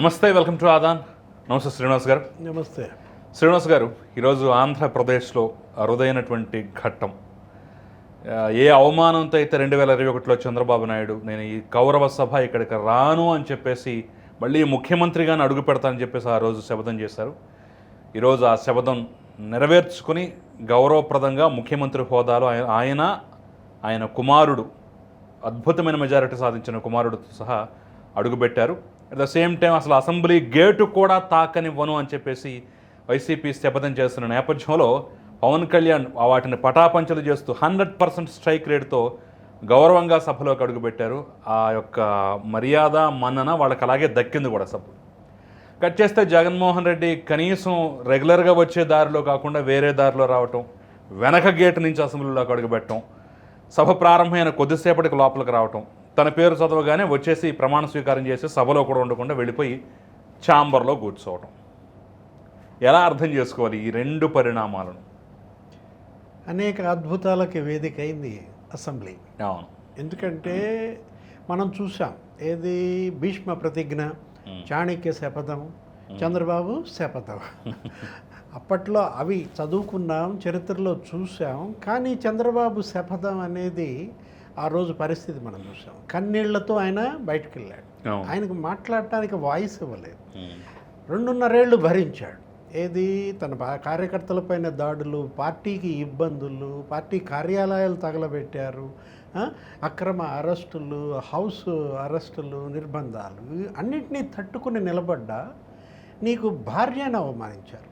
నమస్తే welcome to Aadan. నమస్తే శ్రీనివాస్ గారు. నమస్తే. శ్రీనివాస్ గారు ఈరోజు ఆంధ్రప్రదేశ్లో అరుదైనటువంటి ఘట్టం. ఏ అవమానంతో అయితే రెండు వేల ఇరవై ఒకటిలో చంద్రబాబు నాయుడు నేను ఈ కౌరవ సభ ఇక్కడికి రాను అని చెప్పేసి మళ్ళీ ముఖ్యమంత్రిగానే అడుగు పెడతానని చెప్పేసి ఆ రోజు శపథం చేశారు. ఈరోజు ఆ శపథం నెరవేర్చుకుని గౌరవప్రదంగా ముఖ్యమంత్రి హోదాలో ఆయన ఆయన ఆయన కుమారుడు అద్భుతమైన మెజారిటీ సాధించిన కుమారుడితో సహా అడుగుపెట్టారు. అట్ ద సేమ్ టైం అసలు అసెంబ్లీ గేటు కూడా తాకనివ్వను అని చెప్పేసి వైసీపీ శపథం చేస్తున్న నేపథ్యంలో పవన్ కళ్యాణ్ వాటిని పటాపంచలు చేస్తూ హండ్రెడ్ పర్సెంట్ స్ట్రైక్ రేట్తో గౌరవంగా సభలోకి అడుగుపెట్టారు. ఆ యొక్క మర్యాద మన్నన వాళ్ళకి అలాగే దక్కింది కూడా సభ. కట్ చేస్తే జగన్మోహన్ రెడ్డి కనీసం రెగ్యులర్గా వచ్చే దారిలో కాకుండా వేరే దారిలో రావటం వెనక గేటు నుంచి అసెంబ్లీలోకి అడుగుపెట్టడం సభ ప్రారంభమైన కొద్దిసేపటికి లోపలికి రావటం తన పేరు చదవగానే వచ్చేసి ప్రమాణ స్వీకారం చేసి సభలో కూడా ఉండకుండా వెళ్ళిపోయి ఛాంబర్లో కూర్చోవటం. ఎలా అర్థం చేసుకోవాలి ఈ రెండు పరిణామాలను? అనేక అద్భుతాలకి వేదిక అయింది అసెంబ్లీ. అవును. ఎందుకంటే మనం చూసాం ఏది భీష్మ ప్రతిజ్ఞ చాణక్య శపథం చంద్రబాబు శపథం. అప్పట్లో అవి చదువుకున్నాం చరిత్రలో చూసాం కానీ చంద్రబాబు శపథం అనేది ఆ రోజు పరిస్థితి మనం చూసాం. కన్నీళ్ళతో ఆయన బయటకు వెళ్ళాడు ఆయనకు మాట్లాడటానికి వాయిస్ ఇవ్వలేదు. రెండున్నరేళ్ళు భరించాడు. ఏది? తన కార్యకర్తలపైన దాడులు పార్టీకి ఇబ్బందులు పార్టీ కార్యాలయాలు తగలబెట్టారు అక్రమ అరెస్టులు హౌస్ అరెస్టులు నిర్బంధాలు అన్నిటినీ తట్టుకుని నిలబడ్డా నీకు భార్యను అవమానించారు.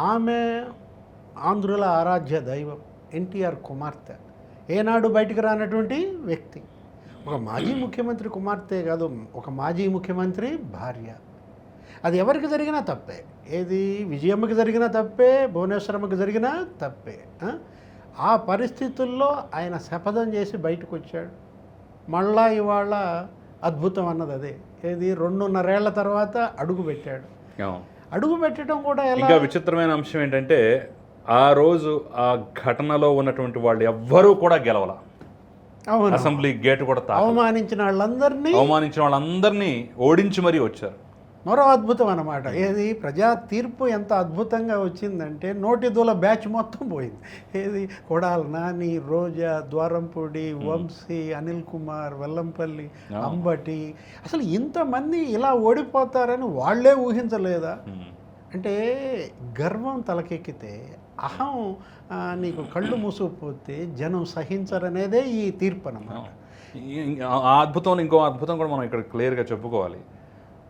ఆమె ఆంధ్రుల ఆరాధ్య దైవం ఎన్టీఆర్ కుమార్తె. ఏనాడు బయటికి రానటువంటి వ్యక్తి. ఒక మాజీ ముఖ్యమంత్రి కుమార్తె కాదు ఒక మాజీ ముఖ్యమంత్రి భార్య. అది ఎవరికి జరిగినా తప్పే. ఏది విజయమ్మకి జరిగినా తప్పే భువనేశ్వరమ్మకి జరిగినా తప్పే. ఆ? పరిస్థితుల్లో ఆయన శపథం చేసి బయటకు వచ్చాడు మళ్ళా ఇవాళ అద్భుతం అన్నది అదే. ఏది రెండున్నరేళ్ళ తర్వాత అడుగు పెట్టాడు. అడుగు పెట్టడం కూడా ఎలా ఇంకా విచిత్రమైన అంశం ఏంటంటే ఆ రోజు ఆ ఘటనలో ఉన్నటువంటి వాళ్ళు ఎవ్వరూ కూడా గెలవాల. అసెంబ్లీ గేట్ కూడా అవమానించిన వాళ్ళందరినీ అవమానించిన వాళ్ళందరినీ ఓడించి మరీ వచ్చారు. మరో అద్భుతం అన్నమాట. ఏది? ప్రజా తీర్పు ఎంత అద్భుతంగా వచ్చిందంటే నోటి దూల బ్యాచ్ మొత్తం పోయింది. ఏది? కొడాల నాని రోజా ద్వారంపూడి వంశీ అనిల్ కుమార్ వెల్లంపల్లి అంబటి. అసలు ఇంతమంది ఇలా ఓడిపోతారని వాళ్ళే ఊహించలేదా. అంటే గర్వం తలకెక్కితే అహం నీకు కళ్ళు మూసుకుపోతే జనం సహించరనేదే ఈ తీర్పు అన్నమాట ఈ- ఆ అద్భుతంలో ఇంకో అద్భుతం కూడా మనం ఇక్కడ క్లియర్గా చెప్పుకోవాలి.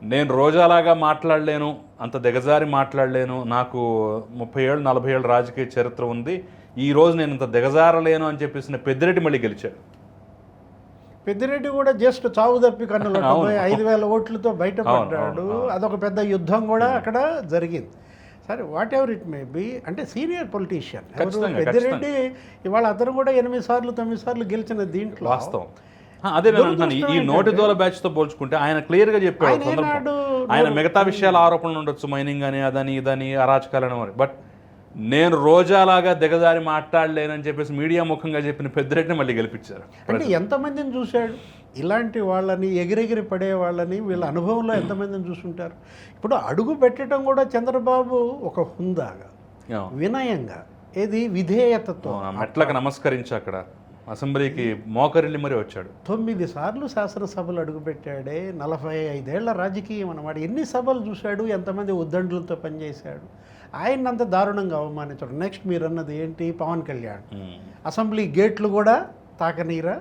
నేను రోజాలాగా మాట్లాడలేను అంత దిగజారి మాట్లాడలేను నాకు ముప్పై ఏళ్ళు నలభై ఏళ్ళు రాజకీయ చరిత్ర ఉంది ఈ రోజు నేను ఇంత దిగజారలేను అని చెప్పేసి పెద్దిరెడ్డి మళ్ళీ గెలిచాడు. పెద్దిరెడ్డి కూడా జస్ట్ చావు తప్పి కన్నులు. ఐదు వేల ఓట్లతో బయటపడ్డాడు. అదొక పెద్ద యుద్ధం కూడా అక్కడ జరిగింది. సరే whatever it may be అంటే సీనియర్ పొలిటీషియన్ పెద్దిరెడ్డి ఇవాళ అతను కూడా ఎనిమిది సార్లు తొమ్మిది సార్లు గెలిచిన దీంట్లో వాస్తవం. అదే నేను ఈ- నోటి దూల బ్యాచ్తో పోల్చుకుంటే ఆయన క్లియర్గా చెప్పాడు ఆయన మిగతా విషయాల ఆరోపణలు ఉండొచ్చు మైనింగ్ అని అదని ఇదని అరాచకాలని బట్ నేను రోజాలాగా దిగజారి మాట్లాడలేనని చెప్పేసి మీడియా ముఖంగా చెప్పిన పెద్దిరెడ్డిని మళ్ళీ గెలిపించారు. అంటే ఎంతమందిని చూశాడు? ఇలాంటి వాళ్ళని ఎగిరెగిరి పడే వాళ్ళని వీళ్ళ అనుభవంలో ఎంతమందిని చూసుంటారు? ఇప్పుడు అడుగు పెట్టడం కూడా చంద్రబాబు ఒక హుందాగా. వినయంగా ఏది విధేయతతో ఆ మెట్లకు నమస్కరించి అక్కడ అసెంబ్లీకి మోకరిల్లి మరీ వచ్చాడు. తొమ్మిది సార్లు శాసనసభలు అడుగుపెట్టాడే నలభై ఐదేళ్ళ రాజకీయం అన్నమాట. ఎన్ని సభలు చూశాడు? ఎంతమంది ఉద్దండులతో పనిచేశాడు? ఆయన అంత దారుణంగా అవమానించాడు. నెక్స్ట్ మీరు అన్నది ఏంటి? పవన్ కళ్యాణ్. అసెంబ్లీ గేట్లు కూడా తాకనీరా?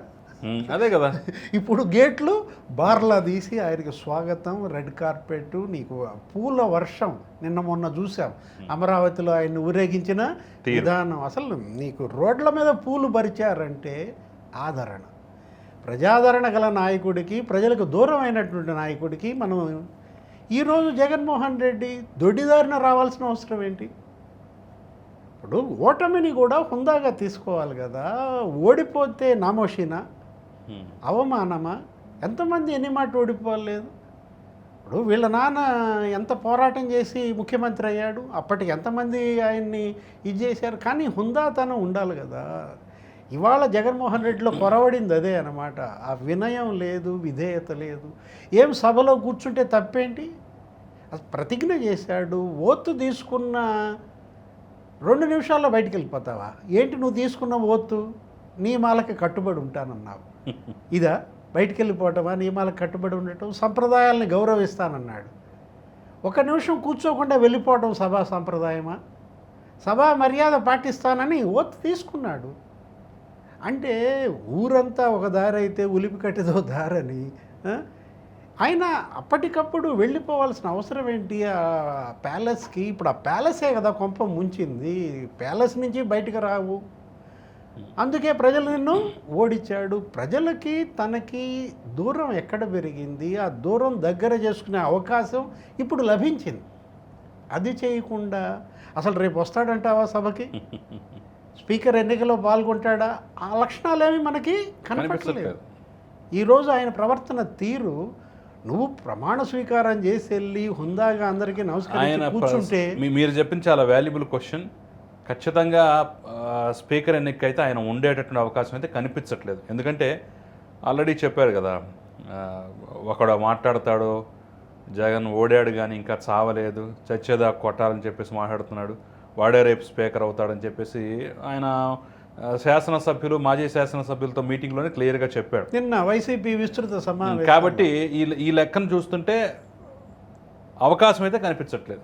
అదే కదా. ఇప్పుడు గేట్లు బార్లా తీసి ఆయనకి స్వాగతం రెడ్ కార్పెట్ నీకు పూల వర్షం నిన్న మొన్న చూసాం. అమరావతిలో ఆయన ఊరేగించిన విధానం అసలు నీకు రోడ్ల మీద పూలు పరిచారంటే ఆదరణ. ప్రజాదరణ గల నాయకుడికి ప్రజలకు దూరం అయినటువంటి నాయకుడికి మనం ఈరోజు జగన్మోహన్ రెడ్డి దొడ్డిదారిన రావాల్సిన అవసరం ఏంటి? ఇప్పుడు ఓటమిని కూడా హుందాగా తీసుకోవాలి కదా. ఓడిపోతే నామోషినా. అవమానమా? ఎంతమంది ఎన్ని మాట ఓడిపోలేదు? ఇప్పుడు వీళ్ళ నాన్న ఎంత పోరాటం చేసి ముఖ్యమంత్రి అయ్యాడు? అప్పటికి ఎంతమంది ఆయన్ని ఇది చేశారు? కానీ హుందాతనం ఉండాలి కదా. ఇవాళ జగన్మోహన్ రెడ్డిలో కొరవడింది అదే అనమాట ఆ వినయం లేదు విధేయత లేదు. ఏం సభలో కూర్చుంటే తప్పేంటి? ప్రతిజ్ఞ చేశాడు ఓత్తు తీసుకున్న రెండు నిమిషాల్లో బయటికి వెళ్ళిపోతావా ఏంటి నువ్వు తీసుకున్న ఓత్తు? నియమాలకి కట్టుబడి ఉంటానన్నావు. ఇదా? బయటికి వెళ్ళిపోవటమా నియమాలకు కట్టుబడి ఉండటం? సంప్రదాయాల్ని గౌరవిస్తానన్నాడు. ఒక నిమిషం కూర్చోకుండా వెళ్ళిపోవటం సభా సంప్రదాయమా? సభా మర్యాద పాటిస్తానని ఓత్ తీసుకున్నాడు. అంటే ఊరంతా ఒక దారి అయితే ఉలిపి కట్టేదో దారని ఆయన అప్పటికప్పుడు వెళ్ళిపోవాల్సిన అవసరం ఏంటి? ఆ ప్యాలెస్కి ఇప్పుడు ఆ ప్యాలెసే కదా కొంప ముంచింది. ప్యాలెస్ నుంచి బయటకు రావు. అందుకే ప్రజలు నిన్ను ఓడించాడు ప్రజలకి తనకి దూరం ఎక్కడ పెరిగింది? ఆ దూరం దగ్గర చేసుకునే అవకాశం ఇప్పుడు లభించింది. అది చేయకుండా అసలు రేపు వస్తాడంటావా సభకి? స్పీకర్ ఎన్నికలో పాల్గొంటాడా? ఆ లక్షణాలేమి మనకి కనపడలేదు ఈరోజు ఆయన ప్రవర్తన తీరు నువ్వు ప్రమాణ స్వీకారం చేసి వెళ్ళి హుందాగా అందరికీ నమస్కారం కూర్చుంటే మీరు చెప్పింది చాలా వాల్యుబుల్ క్వశ్చన్ ఖచ్చితంగా స్పీకర్ ఎన్నికైతే ఆయన ఉండేటటువంటి అవకాశం అయితే కనిపించట్లేదు. ఎందుకంటే ఆల్రెడీ చెప్పారు కదా ఒకడు మాట్లాడతాడు జగన్ ఓడాడు కానీ ఇంకా చావలేదు చచ్చేదా కొట్టాలని చెప్పేసి మాట్లాడుతున్నాడు. వాడే రేపు స్పీకర్ అవుతాడని చెప్పేసి ఆయన శాసనసభ్యులు మాజీ శాసనసభ్యులతో మీటింగ్లోనే క్లియర్గా చెప్పాడు. నిన్న వైసీపీ విస్తృత సమావేశం కాబట్టి ఈ ఈ లెక్కను చూస్తుంటే అవకాశం అయితే కనిపించట్లేదు.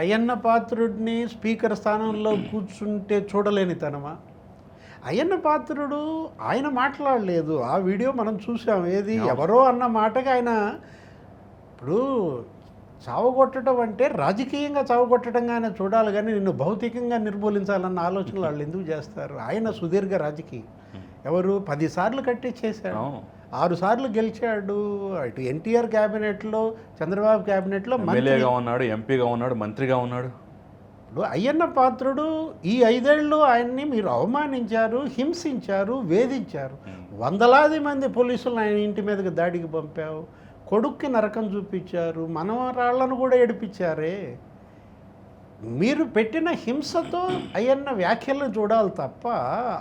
అయ్యన్న పాత్రుడిని స్పీకర్ స్థానంలో కూర్చుంటే చూడలేని తనమా అయ్యన్న పాత్రుడు ఆయన మాట్లాడలేదు. ఆ వీడియో మనం చూసాం. ఏది? ఎవరో అన్న మాటగా ఆయన ఇప్పుడు చావగొట్టడం అంటే రాజకీయంగా చావగొట్టడంగా ఆయన చూడాలి కానీ నిన్ను భౌతికంగా నిర్మూలించాలన్న ఆలోచనలు వాళ్ళు ఎందుకు చేస్తారు? ఆయన సుదీర్ఘ రాజకీయం. ఎవరు? పదిసార్లు కట్టి చేశాడు అవును ఆరు సార్లు గెలిచాడు. ఇటు ఎన్టీఆర్ క్యాబినెట్లో చంద్రబాబు క్యాబినెట్లో ఎమ్మెల్యేగా ఉన్నాడు ఎంపీగా ఉన్నాడు మంత్రిగా ఉన్నాడు. ఇప్పుడు అయ్యన్న పాత్రుడు ఈ ఐదేళ్ళు ఆయన్ని మీరు అవమానించారు హింసించారు వేధించారు. వందలాది మంది పోలీసులు ఆయన ఇంటి మీదకి దాడికి పంపావు. కొడుక్కి నరకం చూపించారు మనవరాళ్ళను కూడా ఏడిపించారే. మీరు పెట్టిన హింసతో అయ్యన్న వ్యాఖ్యలను చూడాలి తప్ప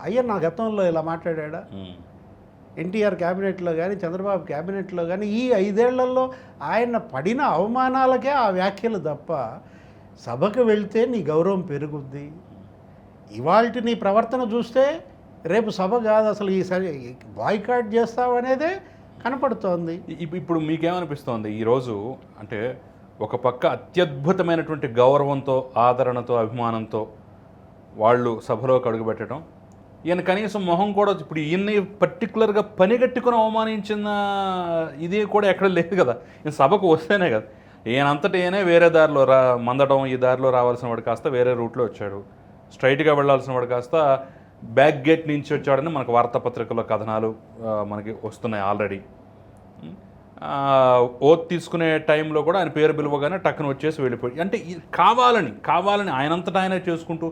అయ్యన్న గతంలో ఇలా మాట్లాడా. ఎన్టీఆర్ క్యాబినెట్లో కానీ చంద్రబాబు క్యాబినెట్లో కానీ ఈ ఐదేళ్ళలో ఆయన పడిన అవమానాలకే ఆ వ్యాఖ్యలు తప్ప సభకు వెళ్తే నీ గౌరవం పెరుగుద్ది. ఇవాళ నీ ప్రవర్తన చూస్తే రేపు సభ కాదు అసలు ఈ బాయ్కాట్ చేస్తావనేదే కనపడుతోంది. ఇప్పుడు మీకేమనిపిస్తోంది? ఈరోజు అంటే ఒక పక్క అత్యద్భుతమైనటువంటి గౌరవంతో ఆదరణతో అభిమానంతో వాళ్ళు సభలోకి అడుగుపెట్టడం ఈయన కనీసం మొహం కూడా ఇప్పుడు ఈయన్ని పర్టికులర్గా పనిగట్టుకుని అవమానించిన ఇది కూడా ఎక్కడ లేదు కదా. ఈయన సభకు వస్తేనే కదా. ఈయనంతటి ఈయనే వేరే దారిలో రా మందడం ఈ దారిలో రావాల్సిన వాడు కాస్త వేరే రూట్లో వచ్చాడు. స్ట్రైట్గా వెళ్ళాల్సిన వాడు కాస్త బ్యాక్ గేట్ నుంచి వచ్చాడని మనకు వార్తాపత్రికల్లో కథనాలు మనకి వస్తున్నాయి ఆల్రెడీ. ఓత్ తీసుకునే టైంలో కూడా ఆయన పేరు పిలవగానే టక్కున వచ్చేసి వెళ్ళిపోయి అంటే కావాలని కావాలని ఆయనంతటా ఆయనే చేసుకుంటూ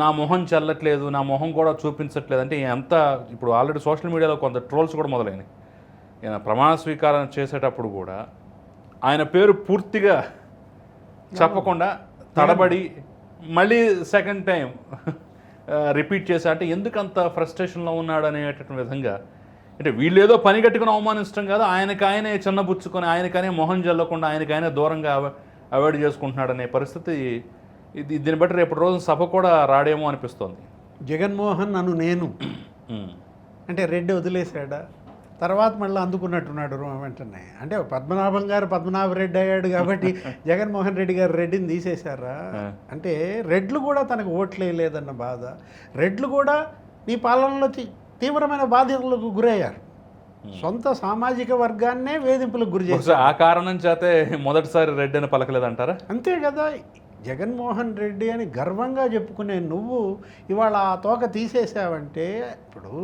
నా మొహం చల్లట్లేదు నా మొహం కూడా చూపించట్లేదు అంటే ఎంత ఇప్పుడు ఆల్రెడీ సోషల్ మీడియాలో కొంత ట్రోల్స్ కూడా మొదలైనవి ఈయన ప్రమాణ స్వీకారం చేసేటప్పుడు కూడా ఆయన పేరు పూర్తిగా చెప్పకుండా తడబడి మళ్ళీ సెకండ్ టైం రిపీట్ చేశా అంటే ఎందుకు అంత ఫ్రస్ట్రేషన్లో ఉన్నాడు అనేటటువంటి విధంగా. అంటే వీళ్ళు ఏదో పని కట్టుకుని అవమానించడం కాదు ఆయనకి ఆయనే చిన్నబుచ్చుకొని ఆయనకనే మొహం జల్లకుండా ఆయనకి ఆయనే దూరంగా అవ- అవాయిడ్ చేసుకుంటున్నాడు అనే పరిస్థితి ఇది దీన్ని బట్టి రేపటి రోజు సభ కూడా రాడేమో అనిపిస్తోంది. జగన్మోహన్ నన్ను నేను. అంటే రెడ్డి వదిలేశాడా? తర్వాత మళ్ళీ అందుకున్నట్టున్నాడు వెంటనే. అంటే పద్మనాభం గారు పద్మనాభ రెడ్డి అయ్యాడు కాబట్టి జగన్మోహన్ రెడ్డి గారు రెడ్డిని తీసేశారా? అంటే రెడ్లు కూడా తనకు ఓట్లు వేయలేదన్న బాధ. రెడ్లు కూడా నీ పాలనలో తీవ్రమైన బాధ్యతలకు గురయ్యారు. సొంత సామాజిక వర్గాన్నే వేధింపులకు గురి చేశారు. ఆ కారణం చేతే మొదటిసారి రెడ్ అని పలకలేదంటారా? అంతే కదా. జగన్మోహన్ రెడ్డి అని గర్వంగా చెప్పుకునే నువ్వు ఇవాళ ఆ తోక తీసేసావంటే ఇప్పుడు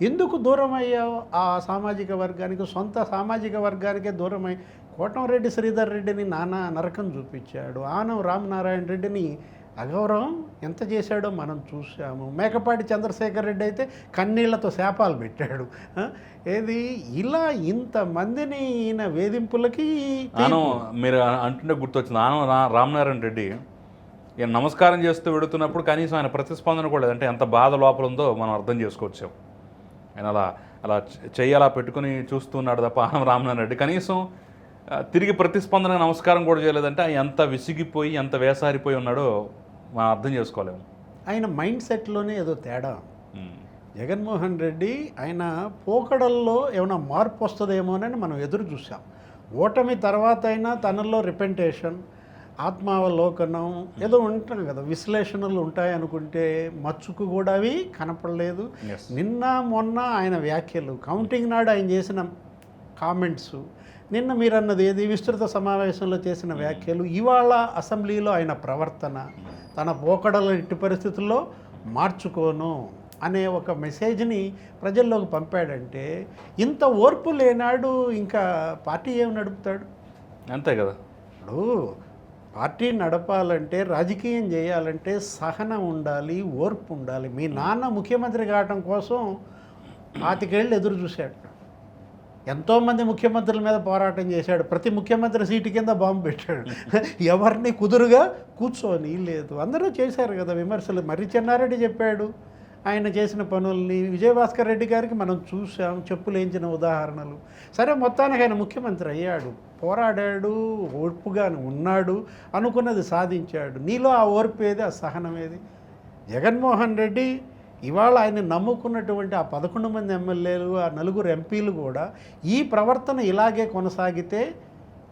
ఎందుకు దూరం అయ్యావు ఆ సామాజిక వర్గానికి సొంత సామాజిక వర్గానికే దూరమై కోటంరెడ్డి శ్రీధర్ రెడ్డిని నానా నరకం చూపించాడు. ఆనం రామనారాయణ రెడ్డిని అగౌరవం ఎంత చేశాడో మనం చూసాము మేకపాటి చంద్రశేఖర్ రెడ్డి అయితే కన్నీళ్ళతో శాపాలు పెట్టాడు. ఏది? ఇలా ఇంతమందిని ఈయన వేధింపులకి ఆనం మీరు అంటుంటే గుర్తొచ్చింది. ఆనం రామనారాయణ రెడ్డి ఈయన నమస్కారం చేస్తూ వెడుతున్నప్పుడు కనీసం ఆయన ప్రతిస్పందన కూడా లేదంటే అంటే ఎంత బాధ లోపల ఉందో మనం అర్థం చేసుకోవచ్చు. ఆయన అలా అలా చెయ్యి అలా పెట్టుకుని చూస్తున్నాడు తప్ప ఆనం రామనారాయణ రెడ్డి. కనీసం తిరిగి ప్రతిస్పందన నమస్కారం కూడా చేయలేదంటే ఆయన ఎంత విసిగిపోయి ఎంత వేసారిపోయి ఉన్నాడో మనం అర్థం చేసుకోలేము. ఆయన మైండ్ సెట్లోనే ఏదో తేడా. జగన్మోహన్ రెడ్డి ఆయన పోకడల్లో ఏమైనా మార్పు వస్తుందేమోనని మనం ఎదురు చూసాం ఓటమి తర్వాత అయినా తనలో రిపెంటేషన్ ఆత్మావలోకనం ఏదో ఉంటాం కదా విశ్లేషణలు ఉంటాయి అనుకుంటే మచ్చుకు కూడా అవి కనపడలేదు. నిన్న మొన్న ఆయన వ్యాఖ్యలు కౌంటింగ్ నాడు ఆయన చేసిన కామెంట్స్ నిన్న మీరు అన్నది ఏది విస్తృత సమావేశంలో చేసిన వ్యాఖ్యలు ఇవాళ అసెంబ్లీలో ఆయన ప్రవర్తన తన పోకడల ఇట్టి పరిస్థితుల్లో మార్చుకోను అనే ఒక మెసేజ్ని ప్రజల్లోకి పంపాడంటే ఇంత ఓర్పు లేనాడు ఇంకా పార్టీ ఏమి నడుపుతాడు? అంతే కదా. ఇప్పుడు పార్టీ నడపాలంటే రాజకీయం చేయాలంటే సహనం ఉండాలి ఓర్పు ఉండాలి. మీ నాన్న ముఖ్యమంత్రి కావటం కోసం పాతికేళ్ళు ఎదురు చూశాడు. ఎంతోమంది ముఖ్యమంత్రుల మీద పోరాటం చేశాడు. ప్రతి ముఖ్యమంత్రి సీటు కింద బాంబు పెట్టాడు. ఎవరిని కుదురుగా కూర్చొని లేదు. అందరూ చేశారు కదా విమర్శలు. మర్రి చెన్నారెడ్డి చెప్పాడు ఆయన చేసిన పనుల్ని విజయభాస్కర్ రెడ్డి గారికి మనం చూసాం చెప్పులేంచిన ఉదాహరణలు. సరే మొత్తానికి ఆయన ముఖ్యమంత్రి అయ్యాడు. పోరాడాడు ఓర్పుగా ఉన్నాడు అనుకున్నది సాధించాడు. నీలో ఆ ఓర్పు ఏది ఆ సహనం ఏది? జగన్మోహన్ రెడ్డి ఇవాళ ఆయన నమ్ముకున్నటువంటి ఆ పదకొండు మంది ఎమ్మెల్యేలు ఆ నలుగురు ఎంపీలు కూడా ఈ ప్రవర్తన ఇలాగే కొనసాగితే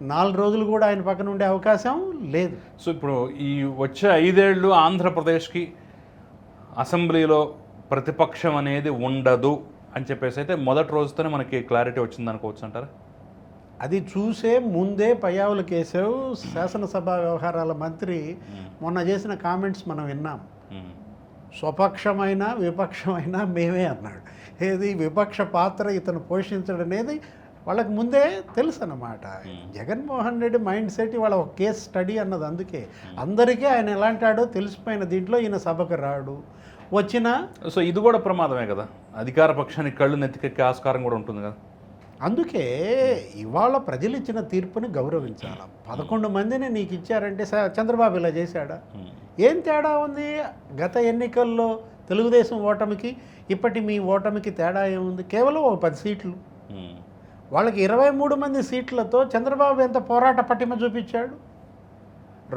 నాలుగు రోజులు కూడా ఆయన పక్కన ఉండే అవకాశం లేదు. సో ఇప్పుడు ఈ వచ్చే ఐదేళ్ళు ఆంధ్రప్రదేశ్కి అసెంబ్లీలో ప్రతిపక్షం అనేది ఉండదు అని చెప్పేసి అయితే మొదటి రోజుతోనే మనకి క్లారిటీ వచ్చింది అనుకోవచ్చు అంటారా? అది చూసే ముందే పయ్యావుల కేశవ్ శాసనసభ వ్యవహారాల మంత్రి మొన్న చేసిన కామెంట్స్ మనం విన్నాం. స్వపక్షమైన విపక్షమైన మేమే అన్నాడు. ఏది విపక్ష పాత్ర ఇతను పోషించడం అనేది వాళ్ళకి ముందే తెలుసు అన్నమాట జగన్మోహన్ రెడ్డి మైండ్ సెట్ వాళ్ళ ఒక కేస్ స్టడీ అన్నది అందుకే. అందరికీ ఆయన ఎలాంటాడో తెలిసిపోయిన దీంట్లో ఈయన సభకు రాడు. వచ్చినా సో ఇది కూడా ప్రమాదమే కదా. అధికార పక్షానికి కళ్ళు నెత్తికెక్కే ఆస్కారం కూడా ఉంటుంది కదా. అందుకే ఇవాళ ప్రజలు ఇచ్చిన తీర్పుని గౌరవించాలి? పదకొండు మందిని నీకు ఇచ్చారంటే చంద్రబాబు ఇలా చేశాడా? ఉమ్. ఏం తేడా ఉంది? గత ఎన్నికల్లో తెలుగుదేశం ఓటమికి ఇప్పటి మీ ఓటమికి తేడా ఏముంది? కేవలం ఒక పది సీట్లు. ఉమ్. వాళ్ళకి ఇరవై మూడు మంది సీట్లతో చంద్రబాబు ఎంత పోరాట పటిమ చూపించాడు?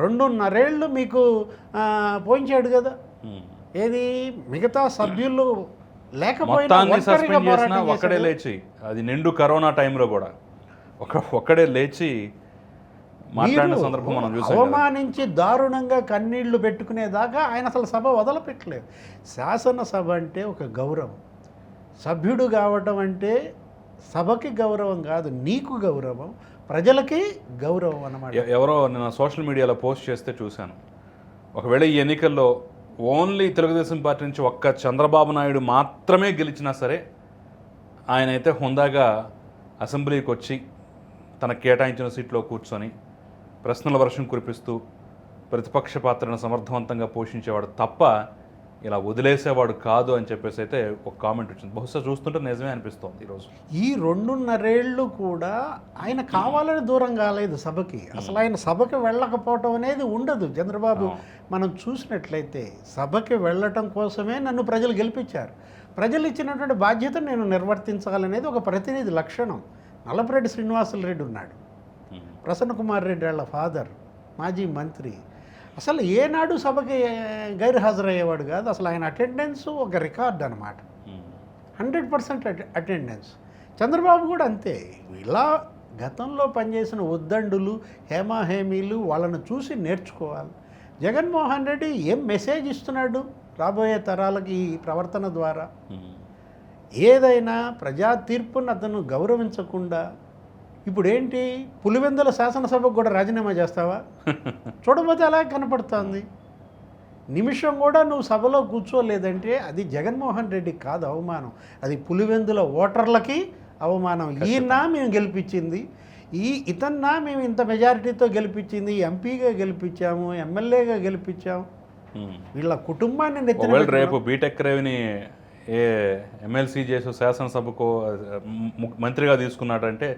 రెండున్నరేళ్ళు మీకు పోయించాడు కదా. ఉమ్. ఏది? మిగతా సభ్యులు లేకపోయినా ఒక్కడే. లేచి అది నిండు కరోనా టైంలో కూడా. ఒక ఒక్కడే లేచి మాట్లాడిన సందర్భం మనం చూసాం. అవమానించి దారుణంగా కన్నీళ్ళు పెట్టుకునేదాకా ఆయన అసలు సభ వదలపెట్టలేదు. శాసనసభ అంటే ఒక గౌరవం. సభ్యుడు కావటం అంటే సభకి గౌరవం కాదు నీకు గౌరవం ప్రజలకి గౌరవం అన్నమాట. ఎవరో నేను సోషల్ మీడియాలో పోస్ట్ చేస్తే చూశాను. ఒకవేళ ఈ ఎన్నికల్లో ఓన్లీ తెలుగుదేశం పార్టీ నుంచి ఒక్క చంద్రబాబు నాయుడు మాత్రమే గెలిచినా సరే ఆయన అయితే హుందాగా అసెంబ్లీకి వచ్చి తన కేటాయించిన సీట్లో కూర్చొని ప్రశ్నల వర్షం కురిపిస్తూ ప్రతిపక్ష పాత్రను సమర్థవంతంగా పోషించేవాడు తప్ప ఇలా వదిలేసేవాడు కాదు అని చెప్పేసి అయితే ఒక కామెంట్ వచ్చింది. బహుశా చూస్తుంటే నిజమే అనిపిస్తోంది ఈరోజు ఈ రెండున్నరేళ్ళు కూడా ఆయన కావాలని దూరం కాలేదు సభకి. అసలు ఆయన సభకి వెళ్ళకపోవటం అనేది ఉండదు. చంద్రబాబు మనం చూసినట్లయితే సభకి వెళ్ళటం కోసమే నన్ను ప్రజలు గెలిపించారు. ప్రజలు ఇచ్చినటువంటి బాధ్యత నేను నిర్వర్తించాలనేది ఒక ప్రతినిధి లక్షణం. నల్లపురెడ్డి శ్రీనివాసులు రెడ్డి ఉన్నాడు. ప్రసన్న కుమార్ రెడ్డి వాళ్ళ ఫాదర్ మాజీ మంత్రి. అసలు ఏనాడు సభకి గైర్హాజరయ్యేవాడు కాదు. అసలు ఆయన అటెండెన్స్ ఒక రికార్డ్ అనమాట ఉమ్. Hundred percent attendance. చంద్రబాబు కూడా అంతే. ఇలా గతంలో పనిచేసిన ఉద్దండులు హేమాహేమీలు వాళ్ళను చూసి నేర్చుకోవాలి. జగన్మోహన్ రెడ్డి ఏం మెసేజ్ ఇస్తున్నాడు రాబోయే తరాలకి ఈ ప్రవర్తన ద్వారా? ఉమ్. ఏదైనా ప్రజా తీర్పును అతను గౌరవించకుండా ఇప్పుడు ఏంటి పులివెందుల శాసనసభకు కూడా రాజీనామా చేస్తావా? చూడబోతే అలా కనపడుతోంది. నిమిషం కూడా నువ్వు సభలో కూర్చోలేదంటే అది జగన్మోహన్ రెడ్డి కాదు అవమానం. అది పులివెందుల ఓటర్లకి అవమానం. ఈయన మేము గెలిపించింది. ఈ ఇతన్నా మేము ఇంత మెజారిటీతో గెలిపించింది. ఎంపీగా గెలిపించాము ఎమ్మెల్యేగా గెలిపించాము. వీళ్ళ కుటుంబాన్ని నెత్తిన. రేపు బీటెక్ రేవిని ఏ ఎమ్మెల్సీ చేసి శాసనసభకు మంత్రిగా తీసుకున్నాడంటే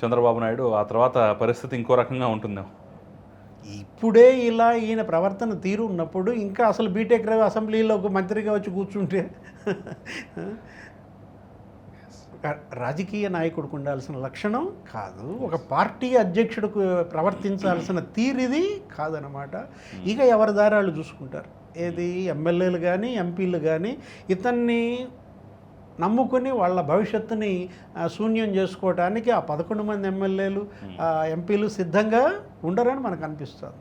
చంద్రబాబు నాయుడు ఆ తర్వాత పరిస్థితి ఇంకో రకంగా ఉంటుందేమో. ఇప్పుడే ఇలా ఈయన ప్రవర్తన తీరు ఉన్నప్పుడు ఇంకా అసలు బీటెక్ రవి అసెంబ్లీలో ఒక మంత్రిగా వచ్చి కూర్చుంటే రాజకీయ నాయకుడికి ఉండాల్సిన లక్షణం కాదు. ఒక పార్టీ అధ్యక్షుడికి ప్రవర్తించాల్సిన తీరిది కాదనమాట ఇక ఎవరి దారాలు చూసుకుంటారు? ఏది? ఎమ్మెల్యేలు కానీ ఎంపీలు కానీ ఇతన్ని నమ్ముకుని వాళ్ళ భవిష్యత్తుని శూన్యం చేసుకోవడానికి ఆ పదకొండు మంది ఎమ్మెల్యేలు ఎంపీలు సిద్ధంగా ఉండరని మనకు అనిపిస్తుంది.